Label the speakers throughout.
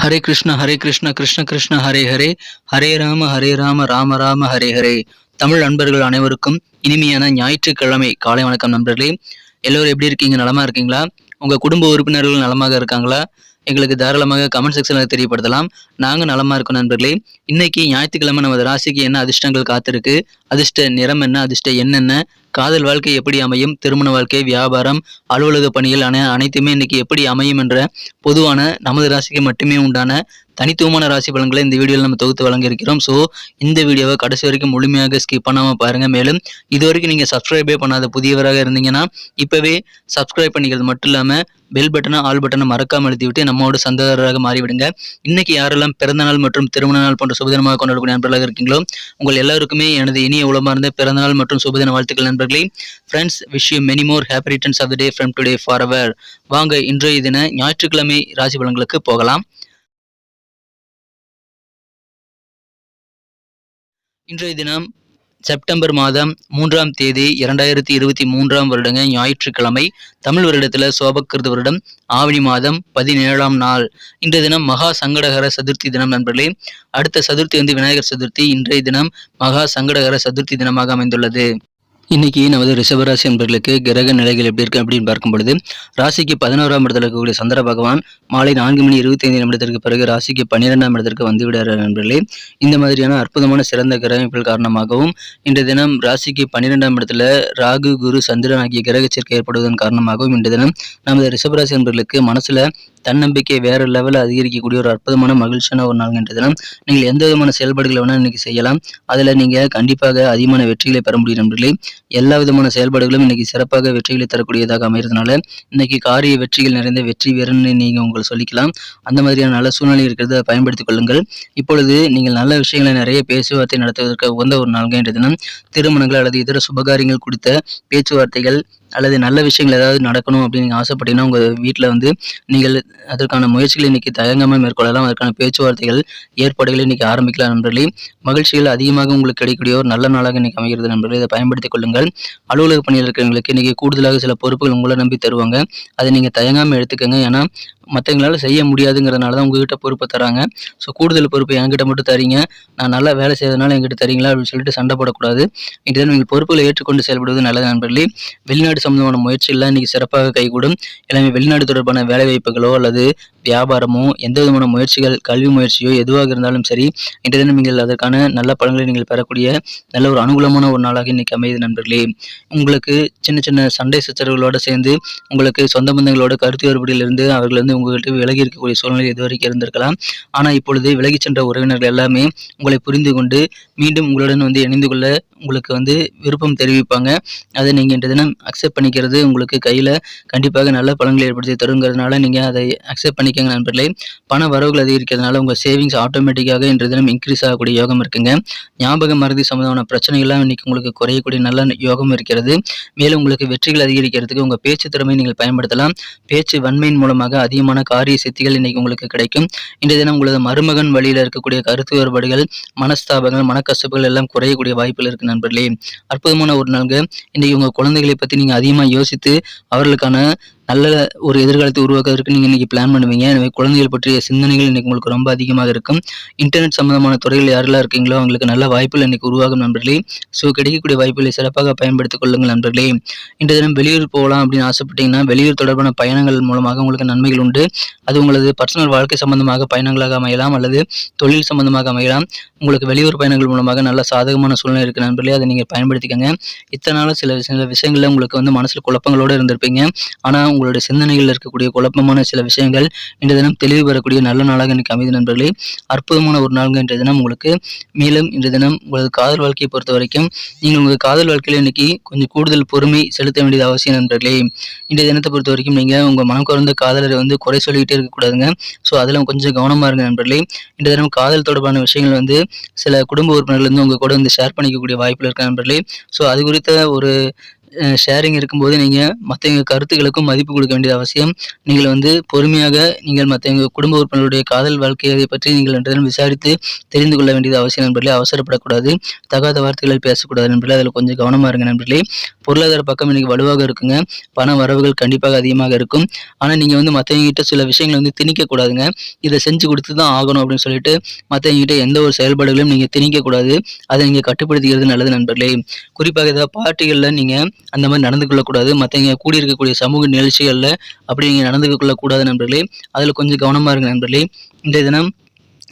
Speaker 1: ஹரே கிருஷ்ண ஹரே கிருஷ்ண கிருஷ்ண கிருஷ்ண ஹரே ஹரே. ஹரே ராம ஹரே ராம ராம ராம ஹரே ஹரே. தமிழ் நண்பர்கள் அனைவருக்கும் இனிமையான ஞாயிற்றுக்கிழமை. காலை வணக்கம் நண்பர்களே. எல்லோரும் எப்படி இருக்கீங்க? நலமா இருக்கீங்களா? உங்க குடும்ப உறுப்பினர்கள் நலமாக இருக்காங்களா? எங்களுக்கு தாராளமாக கமெண்ட் செக்ஷனில் தெரியப்படுத்தலாம். நாங்கள் நலமா இருக்கோம் நண்பர்களே. இன்னைக்கு ஞாயிற்றுக்கிழமை நமது ராசிக்கு என்ன அதிர்ஷ்டங்கள் காத்திருக்கு? அதிர்ஷ்ட நிறம் என்ன? அதிர்ஷ்ட என்னென்ன காதல் வாழ்க்கை எப்படி அமையும்? திருமண வாழ்க்கை வியாபாரம் அலுவலக பணிகள் அன அனைத்துமே இன்னைக்கு எப்படி அமையும் என்ற பொதுவான நமது ராசிக்கு மட்டுமே உண்டான தனித்துவமான ராசி பலன்களை இந்த வீடியோவில் நம்ம தொகுத்து வழங்கியிருக்கிறோம். ஸோ இந்த வீடியோவை கடைசி வரைக்கும் முழுமையாக ஸ்கிப் பண்ணாமல் பாருங்கள் மேலும் இது வரைக்கும் நீங்கள் சப்ஸ்கிரைபே பண்ணாத புதியவராக இருந்தீங்கன்னா இப்போவே சப்ஸ்கிரைப் பண்ணிக்கிறது மட்டும் இல்லாமல் பெல் பட்டனை ஆல் பட்டனை மறக்காமல் அழுத்தி விட்டு நம்மோட சந்ததாரராக மாறிவிடுங்க. இன்னைக்கு யாரெல்லாம் பிறந்தநாள் மற்றும் திருமண நாள் போன்ற சுபதினமாக கொண்டாடக்கூடிய நண்பர்களாக இருக்கீங்களோ உங்கள் எல்லாருக்குமே எனது இனிய உளமார்ந்த இருந்த நாள் மற்றும் சுபதின வாழ்த்துக்கள் நண்பர்களே friends wish you many more happy returns of the day from today for our வாங்க இன்றைய தின ஞாயிற்றுக்கிழமை ராசி பலன்களுக்கு போகலாம். இன்றைய தினம் செப்டம்பர் மாதம் மூன்றாம் தேதி இரண்டாயிரத்தி இருபத்தி மூன்றாம் வருடங்க ஞாயிற்றுக்கிழமை தமிழ் வருடத்தில் சோபக்கிருத வருடம் ஆவணி மாதம் பதினேழாம் நாள். இன்றைய தினம் மகா சங்கடகர சதுர்த்தி தினம் நண்பர்களே. அடுத்த சதுர்த்தி வந்து விநாயகர் சதுர்த்தி இன்றைய தினம் மகா சங்கடகர சதுர்த்தி தினமாக அமைந்துள்ளது. இன்னைக்கு நமது ரிஷபராசி என்பர்களுக்கு கிரக நிலைகள் எப்படி இருக்கு அப்படின்னு பார்க்கும் பொழுது ராசிக்கு பதினோராம் இடத்துல இருக்கக்கூடிய சந்திர பகவான் மாலை நான்கு மணி இருபத்தி ஐந்து நிமிடத்திற்கு பிறகு ராசிக்கு பன்னிரெண்டாம் இடத்திற்கு வந்து விடுறார் நண்பர்களே. இந்த மாதிரியான அற்புதமான சிறந்த கிரகங்கள் காரணமாகவும் இன்றைய தினம் ராசிக்கு பன்னிரெண்டாம் இடத்துல ராகு குரு சந்திரன் ஆகிய கிரக சேர்க்கை ஏற்படுவதன் காரணமாகவும் இன்றைய தினம் நமது ரிஷபராசி என்பர்களுக்கு மனசுல தன்னம்பிக்கை வேற லெவலில் அதிகரிக்கக்கூடிய ஒரு அற்புதமான மகிழ்ச்சியான ஒரு நாள் தினம். நீங்கள் எந்த விதமான செயல்பாடுகளை வேணால் இன்னைக்கு செய்யலாம். அதில் நீங்கள் கண்டிப்பாக அதிகமான வெற்றிகளை பெற முடியும் நண்பர்களே. எல்லா விதமான செயல்பாடுகளும் இன்னைக்கு சிறப்பாக வெற்றிகளை தரக்கூடியதாக அமைகிறதுனால இன்னைக்கு காரிய வெற்றிகள் நிறைந்த வெற்றி வீரன்னு நீங்கள் உங்களை சொல்லிக்கலாம். அந்த மாதிரியான நல்ல சூழ்நிலை இருக்கிறத பயன்படுத்திக் கொள்ளுங்கள். இப்பொழுது நீங்கள் நல்ல விஷயங்களை நிறைய பேச்சுவார்த்தை நடத்துவதற்கு உகந்த ஒரு நாள்கின்ற என்ற தினம். திருமணங்கள் அல்லது இதர சுபகாரியங்கள் குறித்த பேச்சுவார்த்தைகள் அல்லது நல்ல விஷயங்கள் ஏதாவது நடக்கணும் அப்படின்னு நீங்கள் ஆசைப்பட்டீங்கன்னா உங்கள் வீட்டில் வந்து நீங்கள் அதற்கான முயற்சிகளை இன்னைக்கு தயங்காமல் மேற்கொள்ளலாம். அதற்கான பேச்சுவார்த்தைகள் ஏற்பாடுகளை இன்றைக்கி ஆரம்பிக்கலாம் நண்பர்களே. மகிழ்ச்சிகள் அதிகமாக உங்களுக்கு கிடைக்கக்கூடிய ஒரு நல்ல நாளாக இன்றைக்கி அமைகிறது நண்பர்களே. இதை பயன்படுத்திக் கொள்ளுங்கள். அலுவலக பணியில் இருக்கிறவங்களுக்கு இன்றைக்கி கூடுதலாக சில பொறுப்புகள் உங்களை நம்பி தருவாங்க. அதை நீங்கள் தயங்காமல் எடுத்துக்கோங்க. ஏன்னா மற்றவங்களால செய்ய முடியாதுங்கிறதுனால தான் உங்ககிட்ட பொறுப்பை தராங்க ஸோ கூடுதல் பொறுப்பு என்கிட்ட மட்டும் தரீங்க. நான் நல்லா வேலை செய்யறதுனால என்கிட்ட தரீங்களா அப்படின்னு சொல்லிட்டு சண்டை போடக்கூடாது. இன்றைய நீங்கள் பொறுப்புகளை ஏற்றுக்கொண்டு செயல்படுவது நல்லது நண்பர்களே. வெளிநாடு சம்பந்தமான முயற்சிகள்லாம் இன்றைக்கி சிறப்பாக கைகூடும். எல்லாமே வெளிநாடு தொடர்பான வேலைவாய்ப்புகளோ அல்லது வியாபாரமோ எந்த விதமான முயற்சிகள் கல்வி முயற்சியோ எதுவாக இருந்தாலும் சரி இன்றைய தினம் நீங்கள் அதற்கான நல்ல பலன்களை நீங்கள் பெறக்கூடிய நல்ல ஒரு அனுகூலமான ஒரு நாளாக இன்னைக்கு அமையுது நண்பர்களே. உங்களுக்கு சின்ன சின்ன சண்டை சச்சரவுகளோடு சேர்ந்து உங்களுக்கு சொந்த பந்தங்களோட கருத்து வேறுபடியிலிருந்து அவர்கள் வந்து உங்கள்கிட்ட விலகி இருக்கக்கூடிய சூழ்நிலை இதுவரைக்கும் இருந்திருக்கலாம். ஆனால் இப்பொழுது விலகி சென்ற உறவினர்கள் எல்லாமே உங்களை புரிந்து கொண்டு மீண்டும் உங்களுடன் வந்து இணைந்து கொள்ள உங்களுக்கு வந்து விருப்பம் தெரிவிப்பாங்க. அதை நீங்கள் இன்று தினம் அக்செப்ட் பண்ணிக்கிறது உங்களுக்கு கையில் கண்டிப்பாக நல்ல பலன்களை ஏற்படுத்தி தருங்கிறதுனால நீங்கள் அதை அக்செப்ட் பண்ணிக்கங்க நண்பர்களே. பண வரவுகள் அதிகரிக்கிறதுனால உங்கள் சேவிங்ஸ் ஆட்டோமேட்டிக்காக இன்று தினம் இன்க்ரீஸ் ஆகக்கூடிய யோகம் இருக்குங்க. ஞாபக மருதி சம்பந்தமான பிரச்சனைகள்லாம் இன்னைக்கு உங்களுக்கு குறையக்கூடிய நல்ல யோகம் இருக்கிறது. மேலும் உங்களுக்கு வெற்றிகள் அதிகரிக்கிறதுக்கு உங்கள் பேச்சு திறமை நீங்கள் பயன்படுத்தலாம். பேச்சு வன்மையின் மூலமாக அதிகமாக அதிகமான காரிய சித்திகள் இன்னைக்கு உங்களுக்கு கிடைக்கும். இன்றைய தினம் உங்களது மருமகன் வழியில் இருக்கக்கூடிய கருத்து வேறுபாடுகள் மனஸ்தாபங்கள் மனக்கசப்புகள் எல்லாம் குறையக்கூடிய வாய்ப்புகள் இருக்கு நண்பர்களே. அற்புதமான ஒரு நாள்ங்க. இன்னைக்கு உங்கள் குழந்தைகளை பற்றி நீங்கள் அதிகமாக யோசித்து அவர்களுக்கான நல்ல ஒரு எதிர்காலத்தை உருவாக்குவதற்கு நீங்கள் இன்றைக்கி பிளான் பண்ணுவீங்க. எனவே குழந்தைகள் பற்றிய சிந்தனைகள் இன்றைக்கி உங்களுக்கு ரொம்ப அதிகமாக இருக்கும். இன்டர்நெட் சம்மந்தமான துறைகள் யாரெல்லாம் இருக்கீங்களோ அவங்களுக்கு நல்ல வாய்ப்புகள் இன்றைக்கி உருவாகும் நண்பர்களே. ஸோ கிடைக்கக்கூடிய வாய்ப்புகளை சிறப்பாக பயன்படுத்திக் கொள்ளுங்கள் நண்பர்களே. இன்றைய தினம் வெளியூர் போகலாம் அப்படின்னு ஆசைப்பட்டீங்கன்னா வெளியூர் தொடர்பான பயணங்கள் மூலமாக உங்களுக்கு நன்மைகள் உண்டு. அது உங்களது பர்சனல் வாழ்க்கை சம்பந்தமாக பயணங்களாக அமையலாம் அல்லது தொழில் சம்பந்தமாக அமையலாம். உங்களுக்கு வெளியூர் பயணங்கள் மூலமாக நல்ல சாதகமான சூழ்நிலை இருக்குது நண்பர்களே. அதை நீங்கள் பயன்படுத்திக்கங்க. இத்தனை நாள் சில சில விஷயங்களில் உங்களுக்கு வந்து மனசில் குழப்பங்களோடு இருந்திருப்பீங்க. ஆனால் உங்களுடைய சிந்தனைகளில் இருக்கக்கூடிய குழப்பமான சில விஷயங்கள் இன்றைய தினம் தெளிவு பெறக்கூடிய நல்ல நாளாக எனக்கு அமைதி நண்பர்களே. அற்புதமான ஒரு நாள்கள் இன்றைய தினம் உங்களுக்கு. மேலும் இன்றைய தினம் உங்களது காதல் வாழ்க்கையை பொறுத்த வரைக்கும் நீங்கள் உங்கள் காதல் வாழ்க்கையில் இன்னைக்கு கொஞ்சம் கூடுதல் பொறுமை செலுத்த வேண்டியது அவசியம் நண்பர்களே. இன்றைய தினத்தை பொறுத்த வரைக்கும் நீங்கள் உங்கள் மனம் குறைந்த காதலரை வந்து குறை சொல்லிக்கிட்டே இருக்கக்கூடாதுங்க ஸோ அதில் கொஞ்சம் கவனமாக இருங்க நண்பர்களே. இன்றைய தினம் காதல் தொடர்பான விஷயங்கள் வந்து சில குடும்ப உறுப்பினர்கள் வந்து உங்கள் கூட வந்து ஷேர் பண்ணிக்கக்கூடிய வாய்ப்பில் இருக்க நண்பர்களே. ஸோ அது குறித்த ஒரு ஷேரிங் இருக்கும்போது நீங்கள் மற்றவங்க கருத்துக்களுக்கும் மதிப்பு கொடுக்க வேண்டியது அவசியம். நீங்கள் வந்து பொறுமையாக நீங்கள் மற்றவங்க குடும்ப உறுப்பினருடைய காதல் வாழ்க்கையை பற்றி நீங்கள் என்றதும் விசாரித்து தெரிந்து கொள்ள வேண்டியது அவசியம் நண்பர்களே அவசரப்படக்கூடாது. தகாத வார்த்தைகளை பேசக்கூடாது நண்பர்களே அதில் கொஞ்சம் கவனமாக இருங்க நண்பர்களே. பொருளாதார பக்கம் இன்னைக்கு வலுவாக இருக்குங்க. பண வரவுகள் கண்டிப்பாக அதிகமாக இருக்கும். ஆனால் நீங்கள் வந்து மற்றவங்ககிட்ட சில விஷயங்களை வந்து திணிக்கக்கூடாதுங்க. இதை செஞ்சு கொடுத்து தான் ஆகணும் அப்படின்னு சொல்லிட்டு மற்றவங்ககிட்ட எந்த ஒரு செயல்பாடுகளையும் நீங்கள் திணிக்கக்கூடாது. அதை நீங்கள் கட்டுப்படுத்திக்கிறது நல்லது நண்பர்களே. குறிப்பாக ஏதாவது பார்ட்டிகளில் நீங்கள் அந்த மாதிரி நடந்து கொள்ளக்கூடாது மற்றவங்க கூடி இருக்கக்கூடிய சமூக நிகழ்ச்சிகளில் அப்படி நீங்கள் நடந்து கொள்ளக்கூடாது நண்பர்களே. அதில் கொஞ்சம் கவனமாக இருங்க நண்பர்களே. இன்றைய தினம்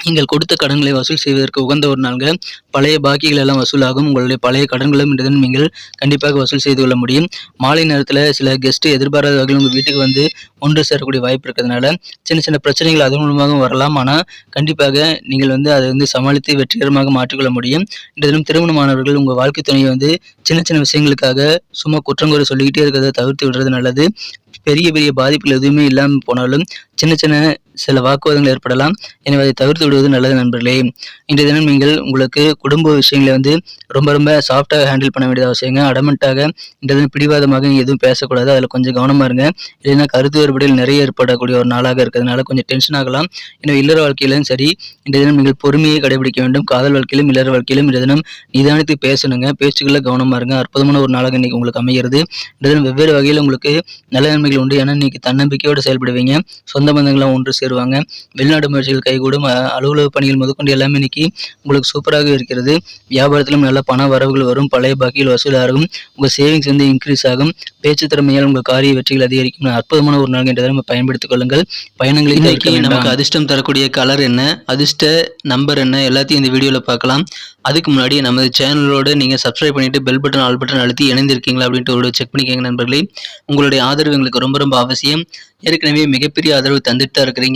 Speaker 1: நீங்கள் கொடுத்த கடன்களை வசூல் செய்வதற்கு உகந்த ஒரு நாள்கள் பழைய பாக்கிகள் எல்லாம் வசூலாகும். உங்களுடைய பழைய கடன்களும் இன்று தினம் நீங்கள் கண்டிப்பாக வசூல் செய்து கொள்ள முடியும். மாலை நேரத்தில் சில கெஸ்ட்டு எதிர்பாராத வகையில் உங்கள் வீட்டுக்கு வந்து ஒன்று சேரக்கூடிய வாய்ப்பு இருக்கிறதுனால சின்ன சின்ன பிரச்சனைகள் அதன் மூலமாக வரலாம். ஆனால் கண்டிப்பாக நீங்கள் வந்து அதை வந்து சமாளித்து வெற்றிகரமாக மாற்றிக்கொள்ள முடியும். இந்த தினம் திருமணமானவர்கள் உங்கள் வாழ்க்கை துணையை வந்து சின்ன சின்ன விஷயங்களுக்காக சும்மா குற்றங்குறை சொல்லிக்கிட்டே இருக்கிறத தவிர்த்து விடுறது நல்லது. பெரிய பெரிய பாதிப்புகள் எதுவுமே இல்லாமல் போனாலும் சின்ன சின்ன சில வாக்குவாதங்கள் ஏற்படலாம். எனவே அதை தவிர்த்து விடுவது நல்லது நண்பர்களே. இன்றைய தினம் நீங்கள் உங்களுக்கு குடும்ப விஷயங்களை வந்து ரொம்ப ரொம்ப சாஃப்டாக ஹேண்டில் பண்ண வேண்டியது அவசியங்க அடமெண்ட்டாக இந்த தினம் பிடிவாதமாக எதுவும் பேசக்கூடாது. அதில் கொஞ்சம் கவனமாக இருங்க. இல்லைன்னா கருத்து வேறுபாடுகள் நிறைய ஏற்படக்கூடிய ஒரு நாளாக இருக்கிறதுனால கொஞ்சம் டென்ஷன் ஆகலாம். எனவே இல்லற வாழ்க்கையிலும் சரி இன்றைய தினம் நீங்கள் பொறுமையை கடைபிடிக்க வேண்டும். காதல் வாழ்க்கையிலும் இல்லற வாழ்க்கையிலும் இன்றைய தினம் நிதானித்து பேசணுங்க. பேச்சுக்களில் கவனமாக இருங்க. அற்புதமான ஒரு நாளாக இன்னைக்கு உங்களுக்கு அமைகிறது. இன்றைய தினம் வெவ்வேறு வகையில் உங்களுக்கு நல்ல நன்மைகள் உண்டு. ஏன்னா இன்னைக்கு தன்னம்பிக்கையோடு செயல்படுவீங்க. சொந்த பந்தங்களாம் ஒன்று சேருவாங்க. வெளிநாட்டு முயற்சிகள் கைகூடும். அலுவலக பணிகள் முதற்கொண்டு எல்லாமே இன்னைக்கு உங்களுக்கு சூப்பராக இருக்கிறது. வியாபாரத்திலும் நல்ல பண வரவுகள் வரும். பழைய பாக்கிகள் வசூலாகும் உங்கள் சேவிங்ஸ் வந்து இன்க்ரீஸ் ஆகும். பேச்சு திறமையால் உங்கள் காரிய வெற்றிகள் அதிகரிக்கும். அற்புதமான ஒரு நாள் என்றதை நம்ம பயன்படுத்திக் கொள்ளுங்கள். பயணங்களை இன்னைக்கு நமக்கு அதிர்ஷ்டம் தரக்கூடிய கலர் என்ன? அதிர்ஷ்ட நம்பர் என்ன? எல்லாத்தையும் இந்த வீடியோவில் பார்க்கலாம். அதுக்கு முன்னாடி நமது சேனலோட நீங்கள் சப்ஸ்கிரைப் பண்ணிட்டு பெல் பட்டன் ஆல் பட்டன் அழுத்தி இணைந்திருக்கீங்களா அப்படின்ட்டு ஒரு செக் பண்ணிக்கோங்க நண்பர்களே. உங்களுடைய ஆதரவு எங்களுக்கு ரொம்ப ரொம்ப அவசியம். ஏற்கனவே மிகப்பெரிய ஆதரவு தந்துட்டு தான் இருக்கிறீங்க.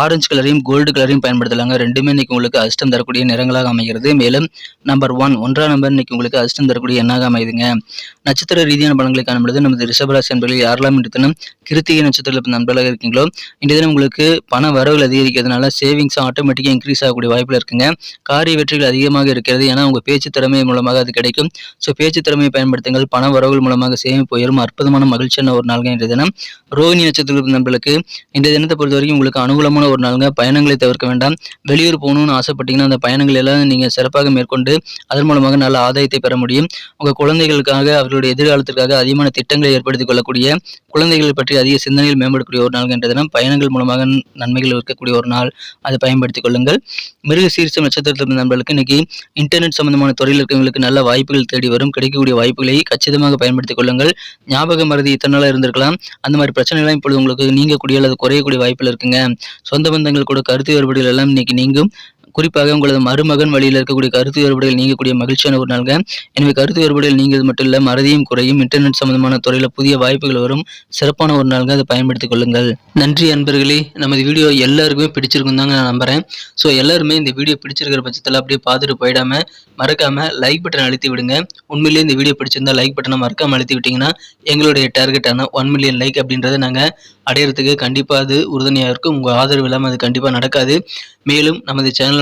Speaker 1: Orange கலரையும் gold கலரையும் பயன்படுத்தலாங்க. ரெண்டுமே இன்னைக்கு உங்களுக்கு அதிர்ஷ்டம் தரக்கூடிய நிறங்களாக அமைகிறது. மேலும் நம்பர் ஒன் ஒன்றாம் நம்பர் இன்னைக்கு உங்களுக்கு அதிர்ஷ்டம் தரக்கூடிய எண்ணாக அமையுதுங்க. நட்சத்திர ரீதியான பலன்களை காணும்பொழுது நமது ரிஷபராசி நண்பர்கள் யாரெல்லாம் இன்று தினம் கிருத்திகை நட்சத்திரத்தில் நண்பர்களாக இருக்கீங்களோ இன்றைய தினம் உங்களுக்கு பண வரவுகள் அதிகரிக்கிறதுனால சேவிங்ஸ் ஆட்டோமேட்டிக்காக இன்க்ரீஸ் ஆகக்கூடிய வாய்ப்பில் இருக்குங்க. காரிய வெற்றிகள் அதிகமாக இருக்கிறது. ஏன்னா உங்கள் பேச்சு திறமை மூலமாக அது கிடைக்கும். ஸோ பேச்சு திறமையை பயன்படுத்துங்கள். பண வரவுகள் மூலமாக சேமிப்பு உயரும். அற்புதமான மகிழ்ச்சியான ஒரு நாள்ங்க இன்றைய தினம். ரோஹிணி நட்சத்திரத்தில் நண்பர்களுக்கு இன்றைய தினத்தை பொறுத்த வரைக்கும் உங்களுக்கு அனுகூலமான சிறப்பான ஒரு நாளுங்க. பயணங்களை தவிர்க்க வேண்டாம். வெளியூர் போகணும்னு ஆசைப்பட்டீங்கன்னா அந்த பயணங்கள் எல்லாம் நீங்கள் சிறப்பாக மேற்கொண்டு அதன் மூலமாக நல்ல ஆதாயத்தை பெற முடியும். உங்கள் குழந்தைகளுக்காக அவர்களுடைய எதிர்காலத்திற்காக அதிகமான திட்டங்களை ஏற்படுத்திக் கொள்ளக்கூடிய குழந்தைகள் பற்றி அதிக சிந்தனையில் மேம்படக்கூடிய ஒரு நாள் என்ற தினம் பயணங்கள் மூலமாக நன்மைகள் இருக்கக்கூடிய ஒரு நாள். அதை பயன்படுத்திக் கொள்ளுங்கள். மிருக சீர்ஷம் நட்சத்திரத்தில் நண்பர்களுக்கு இன்னைக்கு இன்டர்நெட் சம்பந்தமான துறையில் இருக்கவங்களுக்கு நல்ல வாய்ப்புகள் தேடி வரும். கிடைக்கக்கூடிய வாய்ப்புகளை கச்சிதமாக பயன்படுத்திக் கொள்ளுங்கள். ஞாபக மருதி இத்தனை நாளாக இருந்திருக்கலாம். அந்த மாதிரி பிரச்சனைலாம் இப்பொழுது உங்களுக்கு நீங்கக்கூடிய அல்லது குறையக்கூடிய வாய்ப்பில் இருக்குங்க. சொந்த பந்தங்கள் கூட கருத்து வேறுபாடுகள் எல்லாம் இன்னைக்கு நீங்கும். குறிப்பாக உங்களது மருமகன் வழியில் இருக்கக்கூடிய கருத்து வேறுபாடுகள் நீங்கக்கூடிய மகிழ்ச்சியான ஒரு நாள்க எனவே கருத்து வேறுபாடுகள் நீங்கிறது மட்டும் இல்லை மறதியும் குறையும். இன்டர்நெட் சம்பந்தமான துறையில் புதிய வாய்ப்புகள் வரும். சிறப்பான ஒரு நாள்க அதை பயன்படுத்திக் கொள்ளுங்கள். நன்றி அன்பர்களே. நமது வீடியோ எல்லாருக்குமே பிடிச்சிருக்கும் தாங்க நான் நம்புறேன். ஸோ எல்லாருமே இந்த வீடியோ பிடிச்சிருக்கிற பட்சத்தில் அப்படியே பார்த்துட்டு போயிடாம மறக்காம லைக் பட்டன் அழுத்தி விடுங்க. உண்மையிலேயே இந்த வீடியோ பிடிச்சிருந்தா லைக் பட்டனை மறக்காம அழுத்தி விட்டீங்கன்னா எங்களுடைய டார்கெட்டான ஒன் மில்லியன் லைக் அப்படின்றத நாங்கள் அடையிறதுக்கு கண்டிப்பாக அது உறுதுணையாக இருக்கும். உங்கள் ஆதரவு இல்லாமல் அது கண்டிப்பாக நடக்காது. மேலும் நமது சேனல்